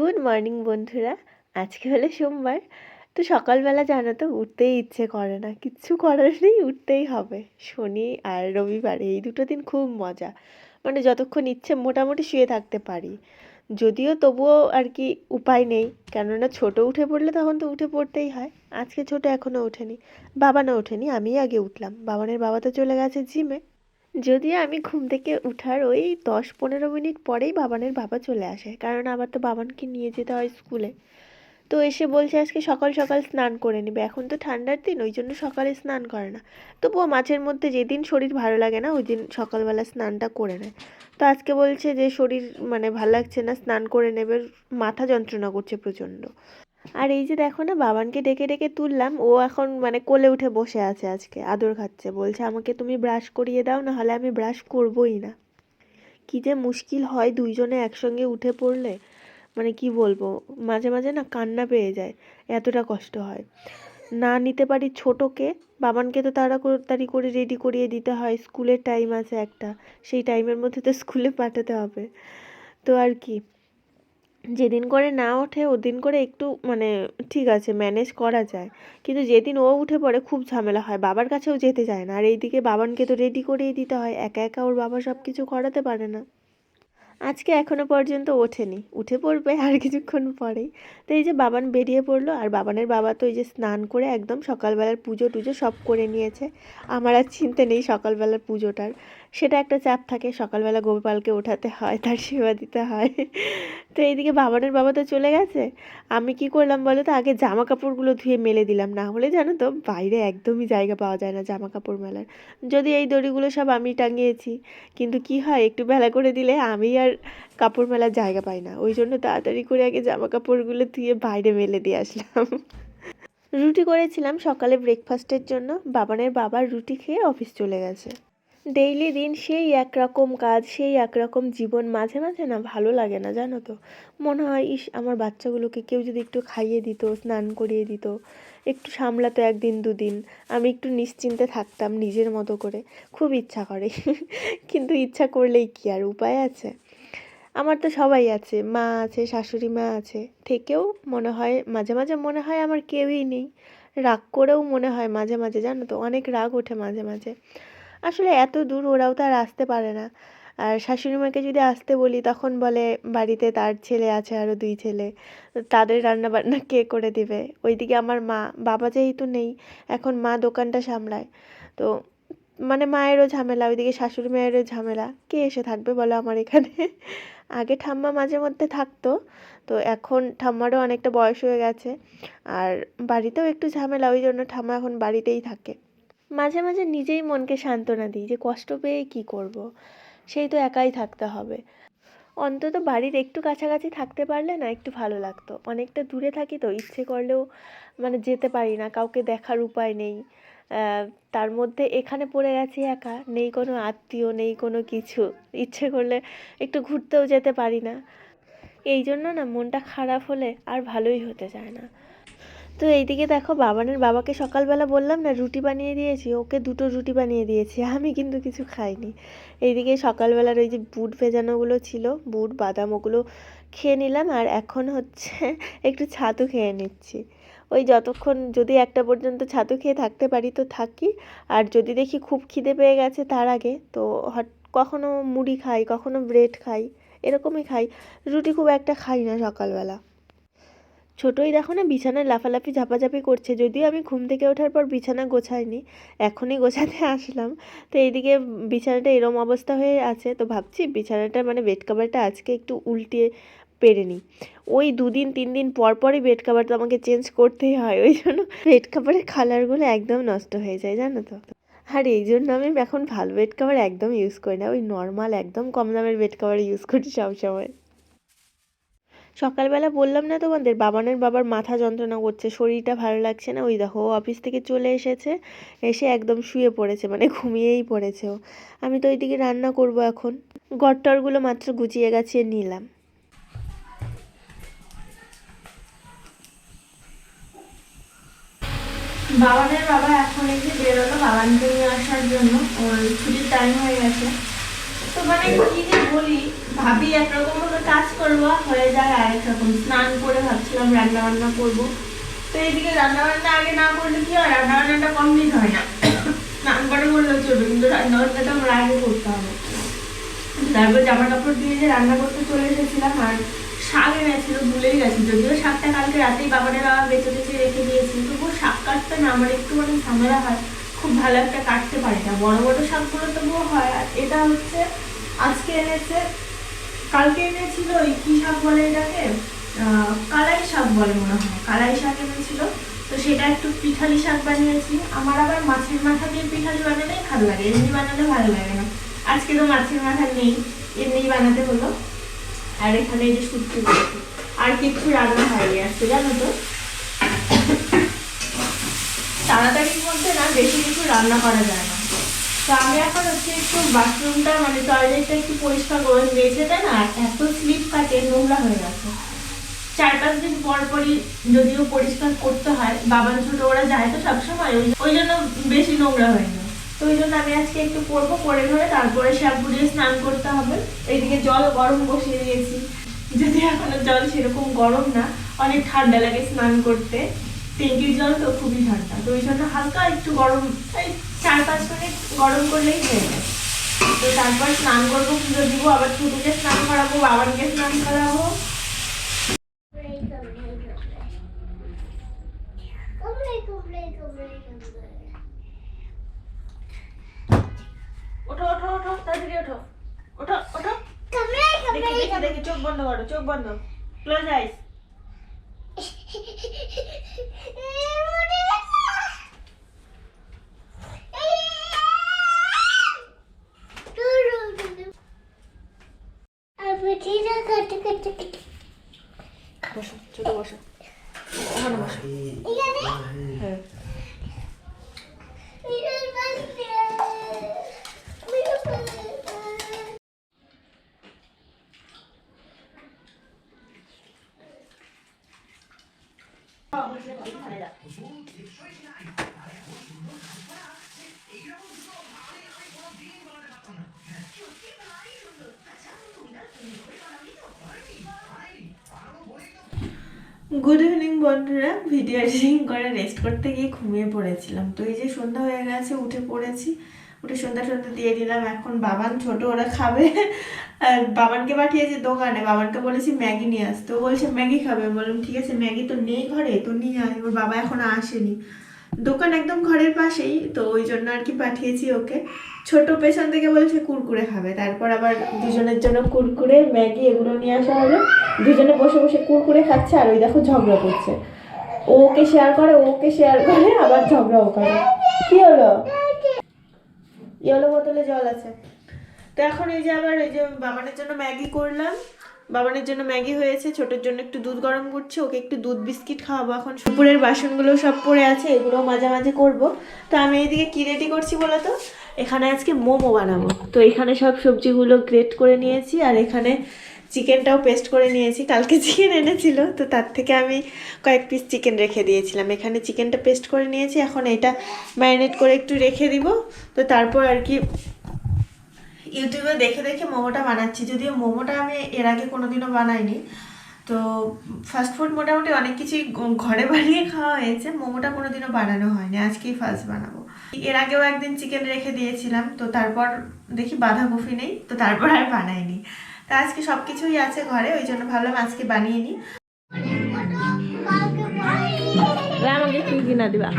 Good morning বন্ধুরা। আজকে হলো সোমবার। তো সকালবেলা জানো তো, উঠতেই ইচ্ছে করে না। কিচ্ছু করার নেই, উঠতেই হবে। শনি আর রবিবার, এই দুটো দিন খুব মজা। মানে যতক্ষণ ইচ্ছে মোটামুটি শুয়ে থাকতে পারি। যদিও তবুও আর কি উপায় নেই। কেননা ছোট উঠে পড়লে তখন তো উঠে পড়তেই হয়। আজকে ছোট এখনও ওঠেনি। বাবা না ওঠেনি আমি আগে উঠলাম। বাবানের বাবা তো চলে গেছে জিমে যদিও আমি ঘুম থেকে উঠার ওই দশ পনেরো মিনিট পরেই বাবানের বাবা চলে আসে। কারণ আবার তো বাবানকে নিয়ে যেতে হয় স্কুলে। তো এসে বলছে আজকে সকাল সকাল স্নান করে নেবে। এখন তো ঠান্ডার দিন, ওই জন্য সকালে স্নান করে না। তবুও মাঝের মধ্যে যেদিন শরীর ভালো লাগে না, ওই দিন সকালবেলা স্নানটা করে নেয়। তো আজকে বলছে যে শরীর মানে ভালো লাগছে না, স্নান করে নেবে। মাথা যন্ত্রণা করছে প্রচণ্ড। আর এই যে দেখো না, বাবানকে ডেকে ডেকে তুললাম। ও এখন মানে কোলে উঠে বসে আছে আজকে, আদর খাচ্ছে। বলছে, আমাকে তুমি ব্রাশ করিয়ে দাও না হলে আমি ব্রাশ করবই না। কি যে মুশকিল হয় দুইজনে একসঙ্গে উঠে পড়লে। মানে কি বলব, মাঝে মাঝে না কান্না পেয়ে যায়, এতটা কষ্ট হয়। না নিতে পারি ছোটোকে, বাবানকে তো তাড়াতাড়ি করে রেডি করিয়ে দিতে হয়। স্কুলের টাইম আছে একটা, সেই টাইমের মধ্যে তো স্কুলে পাঠাতে হবে। তো আর কি। যেদিন করে না ওঠে, ওদিন করে একটু মানে ঠিক আছে ম্যানেজ করা যায়। কিন্তু যেদিন ও উঠে পড়ে, খুব ঝামেলা হয়। বাবার কাছেও যেতে চায় না। আর এইদিকে বাবানকে তো রেডি করেই দিতে হয়। একা একা ওর বাবা সব কিছু করাতে পারে না। আজকে এখনও পর্যন্ত ওঠেনি। উঠে পড়বে আর কিছুক্ষণ পরেই। তো এই যে বাবান বেরিয়ে পড়ল, আর বাবানের বাবা তো এই যে স্নান করে একদম সকালবেলার পুজো টুজো সব করে নিয়েছে। আমার আর চিনতে নেই সকালবেলার পুজোটার। সেটা একটা চাপ থাকে, সকালবেলা গোপালকে ওঠাতে হয়, তার সেবা দিতে হয়। তো এইদিকে বাবানের বাবা তো চলে গেছে। আমি কি করলাম বলো তো, আগে জামা কাপড়গুলো ধুয়ে মেলে দিলাম। না হলে জানো তো, বাইরে একদমই জায়গা পাওয়া যায় না জামা কাপড় মেলার। যদি এই দড়িগুলো সব আমি টাঙিয়েছি, কিন্তু কি হয়, একটু বেলা করে দিলে আমি আর কাপড় মেলার জায়গা পাই না। ওই জন্য তাড়াতাড়ি করে আগে জামা কাপড়গুলো ধুয়ে বাইরে মেলে দিয়ে আসলাম। রুটি করেছিলাম সকালে ব্রেকফাস্টের জন্য। বাবানের বাবার রুটি খেয়ে অফিস চলে গেছে। ডেইলি দিন সেই একরকম কাজ, সেই একরকম জীবন মাঝে মাঝে না ভালো লাগে না, জানো তো? মনে হয়, ইস, আমার বাচ্চাগুলোকে কেউ যদি একটু খাইয়ে দিত, স্নান করিয়ে দিত, একটু সামলাতো একদিন দুদিন, আমি একটু নিশ্চিন্তে থাকতাম নিজের মতো করে, খুব ইচ্ছা করে। কিন্তু ইচ্ছা করলেই কি আর উপায় আছে? আমার তো সবাই আছে, মা আছে, শাশুড়ি মা আছে, থেকেও মনে হয়, মাঝে মাঝে মনে হয় আমার কেউই নেই। রাগ করেও মনে হয় মাঝে মাঝে, জানো তো? অনেক রাগ ওঠে মাঝে মাঝে। আসলে এত দূর ওরাও তো আর আসতে পারে না। আর শাশুড়ি মাকে যদি আসতে বলি, তখন বলে, বাড়িতে তার ছেলে আছে আরও দুই ছেলে। তাদের রান্না বান্না কে করে দিবে? ওইদিকে আমার মা, বাবা যেহেতু নেই, এখন মা দোকানটা সামলায়। তো মানে মায়েরও ঝামেলা, ওইদিকে শাশুড়ি মায়েরও ঝামেলা। কে এসে থাকবে বলো আমার এখানে? আগে ঠাম্মা মাঝে মধ্যে থাকতো, তো এখন ঠাম্মারও অনেকটা বয়স হয়ে গেছে। আর বাড়িতেও একটু ঝামেলা, ওই জন্য ঠাম্মা এখন বাড়িতেই থাকে। মাঝে মাঝে নিজেই মনকে সান্ত্বনা দিই যে কষ্ট পেয়ে কি করব। সেই তো একাই থাকতে হবে। অন্তত বাড়ির একটু কাছাকাছি থাকতে পারলে না একটু ভালো লাগতো। অনেকটা দূরে থাকি তো ইচ্ছে করলেও মানে যেতে পারি না, কাউকে দেখার উপায় নেই। তার মধ্যে এখানে পড়ে গেছি একা, নেই কোনো আত্মীয়, নেই কোনো কিছু। ইচ্ছে করলে একটু ঘুরতেও যেতে পারি না। এই জন্য না মনটা খারাপ হলে আর ভালোই হতে চায় না। তো এইদিকে দেখো বাবানের বাবাকে সকালবেলা বললাম না, রুটি বানিয়ে দিয়েছি, ওকে দুটো রুটি বানিয়ে দিয়েছি, আমি কিন্তু কিছু খাইনি। এইদিকে সকালবেলার ওই যে বুট ভেজানোগুলো ছিল, বুট, বাদাম, ওগুলো খেয়ে নিলাম, আর এখন হচ্ছে একটু ছাতু খেয়ে নিচ্ছি। ওই যতক্ষণ যদি একটা পর্যন্ত ছাতু খেয়ে থাকতে পারি তো থাকি, আর যদি দেখি খুব খিদে পেয়ে গেছে তার আগে, তো হট, কখনো মুড়ি খাই, কখনো ব্রেড খাই, এরকমই খাই। রুটি খুব একটা খাই না সকালবেলা। ছোটোই দেখো না বিছানায় লাফালাফি, ঝাপাঝাপি করছে। যদিও আমি ঘুম থেকে ওঠার পর বিছানা গোছাইনি, এখনই গোছাতে আসলাম। তো এইদিকে বিছানাটা এরম অবস্থা হয়ে আছে। তো ভাবছি বিছানাটা মানে বেড কাভারটা আজকে একটু উল্টিয়ে পেরে নিই। ওই দুদিন, তিন দিন পর পরই বেড কাভার তো আমাকে চেঞ্জ করতেই হয়, ওই জন্য বেড কাভারের কালারগুলো একদম নষ্ট হয়ে যায়, জানো তো। আর এই জন্য আমি এখন ভালো বেড কাভার একদম ইউজ করি না, ওই নর্মাল একদম কম দামের বেড কাভার ইউজ করি সবসময়। সকালবেলা বললাম না তোমাদের বাবানের বাবার মাথা যন্ত্রণা করছে, শরীরটা ভালো লাগছে না। ওই দেখো অফিস থেকে চলে এসেছে, এসে একদম শুয়ে পড়েছে মানে ঘুমিয়েই পড়েছে ও। আমি তো ওইদিকে রান্না করব এখন। গট্টরগুলো মাত্র গুছিয়ে গাছিয়ে নিলাম। বাবানের বাবা এখন যে বেরোলো বাবানকে নিয়ে আসার জন্য। ওর ছুটির টাইম হয়ে গেছে। তো মানে কি যে বলি ভাবি একরকম ভাবে কাজ করব, হয়ে যায় আরেক রকম। স্নান করে ভাবছিলাম রান্না বান্না করব। তো এইদিকে রান্না বান্না আগে না করলে কি হয়? রান্না বান্নাটা কমপ্লিট হয় না। স্নান করে করলেও চলবে, কিন্তু রান্না বান্নাটা আমার আগে করতে হবে। তারপর জামা কাপড় দিয়ে যে রান্না করতে চলে এসেছিলাম, আর শাক এনেছিল, ভুলেই গেছি। যদিও শাকটা কালকে রাতেই বাবানের বাবা বেঁচে বেঁচে রেখে দিয়েছি তবুও শাক কাটতে না, আমার একটু মানে ঝামেলা হয়। খুব ভালো একটা কাটতে পারি না। বড় বড় শাকগুলো তবুও হয়। আর এটা হচ্ছে, আজকে এনেছে কালকে এনেছিল ওই কী শাক বলে এটাকে? কালাই শাক বলে মনে হয়। কালাই শাক এনেছিল। তো সেটা একটু পিঠালি শাক বানিয়েছি। আমার আবার মাছের মাথা দিয়ে পিঠালি বানালেই ভালো লাগে। এমনি বানালে ভালো লাগে না। আজকে তো মাছের মাথা নেই। এমনি বানাতে হলো। আর এখানে এই যে শুক্তি আর কিছু রান্না হয়নি আজকে, জানো তো। তাড়াতাড়ির মধ্যে না বেশি কিছু রান্না করা যায় না। তো আমি এখন হচ্ছে একটু বাথরুমটা মানে টয়লেটটা একটু পরিষ্কার করে মেঝেটা না, এত স্লিপ কাটে নোংরা হয়ে গেছে। চার পাঁচ দিন পর পরই যদিও পরিষ্কার করতে হয় বাবার ছোট, ওরা যায় তো সবসময়, ওই ওই জন্য বেশি নোংরা হয়ে যায় তো ওই জন্য আমি আজকে একটু করব, করে ধরে তারপরে শ্যাম্পু দিয়ে স্নান করতে হবে। এইদিকে জল গরম বসিয়ে দিয়েছি। যদি এখনও জল সেরকম গরম না, অনেক ঠান্ডা লাগে স্নান করতে। ট্যাঙ্কির জল তো খুবই ঠান্ডা, তো ওই জন্য হালকা একটু গরম চার পাঁচ মিনিট গরম করলেই হয়ে যায়। তো তারপর স্নান করব পুজো দিব আবার ছোটকে স্নান করাবো বাবাকে স্নান করাবো। ওঠো ওঠো ওঠো তাড়াতাড়ি ওঠো। ওঠো ওঠো। দেখি দেখি দেখি চোখ বন্ধ করো চোখ বন্ধ। ক্লোজ আইস 这个。就给我吃。我看那么事。嗯。গুড ইভিনিং বন্ধুরা। ভিডিও এডিটিং করে রেস্ট করতে গিয়ে ঘুমিয়ে পড়েছিলাম। তো এই যে সন্ধ্যা হয়ে গেছে, উঠে পড়েছি। উঠে সন্ধ্যা সন্ধ্যা দিয়ে দিলাম। এখন বাবান ছোট, ওরা খাবে। আর বাবানকে পাঠিয়েছি দোকানে। বাবানকে বলেছি, ম্যাগি নিয়ে আসতে ও বলছে, ম্যাগি খাবে। বললাম, ঠিক আছে, ম্যাগি তো নেই ঘরে, তো নিয়ে আয়। ওর বাবা এখন আসেনি। দোকান একদম ঘরের পাশেই, তো ওই জন্য আর কি পাঠিয়েছি ওকে। ছোট পেছন থেকে বলছে কুরকুরে খাবে, তারপর আবার দুজনের জন্য কুরকুরে, ম্যাগি এগুলো নিয়ে আসা হলো। দুজনে বসে বসে কুরকুরে খাচ্ছে আর ওই দেখো ঝগড়া করছে। ও ওকে শেয়ার করে ও ওকে শেয়ার করে, আবার ঝগড়াও করে। কি হলো? ইয়েলো বোতলে জল আছে। তো এখন এই যে আবার এই যে বাবানের জন্য ম্যাগি করলাম। বাবানের জন্য ম্যাগি হয়েছে, ছোটোর জন্য একটু দুধ গরম করছি, ওকে একটু দুধ বিস্কিট খাওয়াবো। এখন দুপুরের বাসনগুলো সব পড়ে আছে এগুলো মাঝে মাঝে করব। তো আমি এইদিকে কী রেডি করছি বলো তো? এখানে আজকে মোমো বানাবো। তো এখানে সব সবজিগুলো গ্রেট করে নিয়েছি, আর এখানে চিকেনটাও পেস্ট করে নিয়েছি। কালকে চিকেন এনেছিল, তো তার থেকে আমি কয়েক পিস চিকেন রেখে দিয়েছিলাম। এখানে চিকেনটা পেস্ট করে নিয়েছি, এখন এটা ম্যারিনেট করে একটু রেখে দিব। তো তারপর আর কি ইউটিউবে দেখে দেখে মোমোটা বানাচ্ছি যদিও মোমোটা আমি এর আগে কোনোদিনও বানাইনি তো ফাস্ট ফুড মোটামুটি অনেক কিছুই ঘরে বানিয়ে খাওয়া হয়েছে মোমোটা কোনোদিনও বানানো হয়নি আজকেই ফার্স্ট বানাবো এর আগেও একদিন চিকেন রেখে দিয়েছিলাম তো তারপর দেখি বাঁধাকপি নেই তো তারপর আর বানাইনি তা আজকে সব কিছুই আছে ঘরে ওই জন্য ভাবলাম আজকে বানিয়ে নিই আমাকে কি কিনা দিবা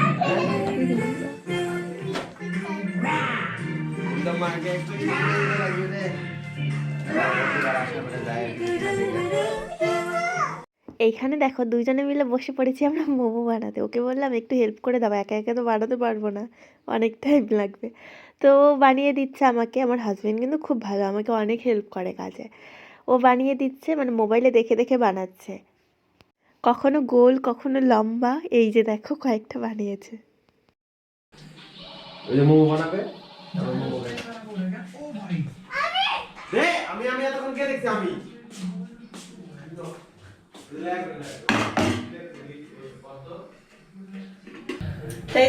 এইখানে দেখো দুজনে মিলে বসে পড়েছি আমরা মোমো বানাতে। ওকে বললাম, একটু হেল্প করে দাও, একা একা তো বানাতে পারব না। অনেক টাইম লাগবে। তো বানিয়ে দিচ্ছে আমাকে। আমার হাজব্যান্ড কিন্তু খুব ভালো, আমাকে অনেক হেল্প করে কাজে। ও বানিয়ে দিচ্ছে মানে মোবাইলে দেখে দেখে বানাচ্ছে। কখনো গোল, কখনো লম্বা, এই যে দেখো, কয়েকটা বানিয়েছে। মোমো বানাবে? আমি আমি এতক্ষণ কে দেখছি? আমি।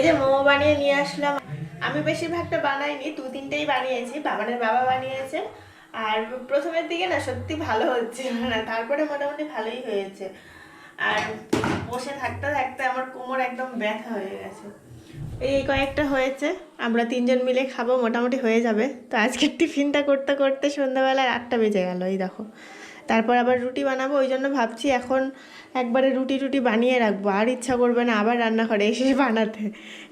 যে মোমো বানিয়ে নিয়ে আসলাম। আমি বেশিরভাগটা বানাইনি, দু তিনটেই বানিয়েছি, বাবানের বাবা বানিয়েছে। আর প্রথমের দিকে না সত্যি ভালো হচ্ছে না, তারপরে মোটামুটি ভালোই হয়েছে। আর বসে থাকতে থাকতে আমার কোমর একদম ব্যথা হয়ে গেছে। এই কয়েকটা হয়েছে, আমরা তিনজন মিলে খাব, মোটামুটি হয়ে যাবে। তো আজকের টিফিনটা করতে করতে সন্ধ্যাবেলায় আটটা বেজে গেল, এই দেখো। তারপর আবার রুটি বানাবো, ওই জন্য ভাবছি এখন একবারে রুটি টুটি বানিয়ে রাখব, আর ইচ্ছা করবে না আবার রান্না করে এসে বানাতে।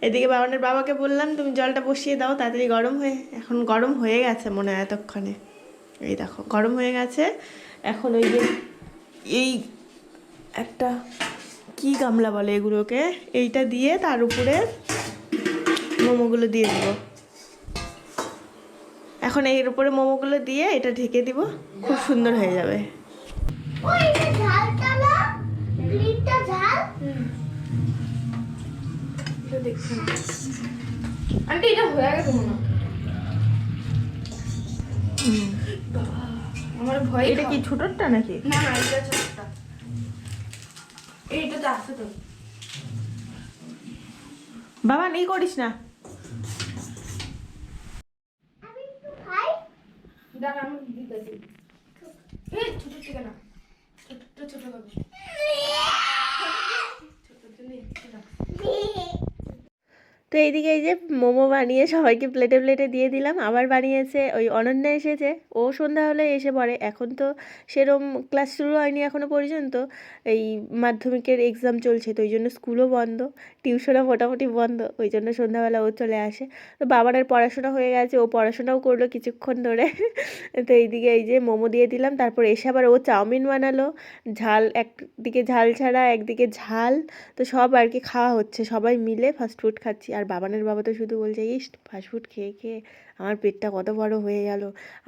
এদিকে বাবানের বাবাকে বললাম, তুমি জলটা বসিয়ে দাও, তাড়াতাড়ি গরম হয়ে এখন গরম হয়ে গেছে মনে হয় এতক্ষণে। এই দেখো, গরম হয়ে গেছে, এখন ওই যে এই একটা কি গামলা বলে এগুলোকে, এইটা দিয়ে তার উপরে মোমোগুলো দিয়ে দিব। এখন এর উপরে মোমোগুলো দিয়ে এটা ঢেকে দিব খুব সুন্দর হয়ে যাবে। ওই যে ঝালটা না গ্রিনটা ঝাল। আন্টি এটা হয়ে গেছে মনে আমার ভয় এটা কি ছোটটা নাকি? না না এটা ছোটটা এইটা তো আছে তো। বাবা নেই করিস না আমি একটু খাই দাঁড়া আমি দিতেছি এই ছোট না ছোট ছোট হবে তো এইদিকে এই যে মোমো বানিয়ে সবাইকে প্লেটে প্লেটে দিয়ে দিলাম। আবার বানিয়েছে ওই অনন্যা এসেছে। ও সন্ধ্যা হলে এসে পড়ে। এখন তো সেরম ক্লাস শুরু হয়নি এখনও পর্যন্ত। এই মাধ্যমিকের এক্সাম চলছে, তো ওই জন্য স্কুলও বন্ধ। টিউশনও মোটামুটি বন্ধ ওই জন্য সন্ধ্যাবেলা ও চলে আসে। তো বাবানের পড়াশোনা হয়ে গেছে ও পড়াশোনাও করল কিছুক্ষণ ধরে। তো এইদিকে এই যে মোমো দিয়ে দিলাম তারপর এসে আবার ও চাউমিন বানালো। ঝাল একদিকে ঝাল ছাড়া একদিকে ঝাল। তো সব আর কি খাওয়া হচ্ছে সবাই মিলে ফাস্টফুড খাচ্ছি। আর বাবানের বাবা তো শুধু বলছে ইস ফাস্টফুড খেয়ে খেয়ে আমার পেটটা কত বড় হয়ে গেল।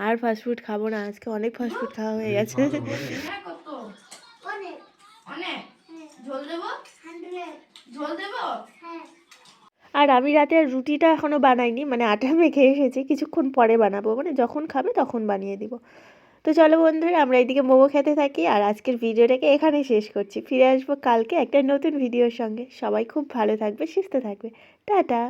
আর ফাস্টফুড খাব না আজকে অনেক ফাস্টফুড খাওয়া হয়ে গেছে হ্যাঁ কত অনেক অনেক ঝোল দেবো হান্ড্রেড ঝোল দেবো হ্যাঁ আর আমি রাতে রুটিটা এখনও বানাইনি মানে আটা মেখে এসেছি, কিছুক্ষণ পরে বানাবো মানে যখন খাবে তখন বানিয়ে দিব। তো চলো বন্ধুরা, আমরা এদিকে মোমো খেতে থাকি আর আজকের ভিডিওটাকে এখানে শেষ করছি। ফিরে আসব কালকে একটা নতুন ভিডিওর সঙ্গে। সবাই খুব ভালো থাকবে, সুস্থ থাকবে। টাটা!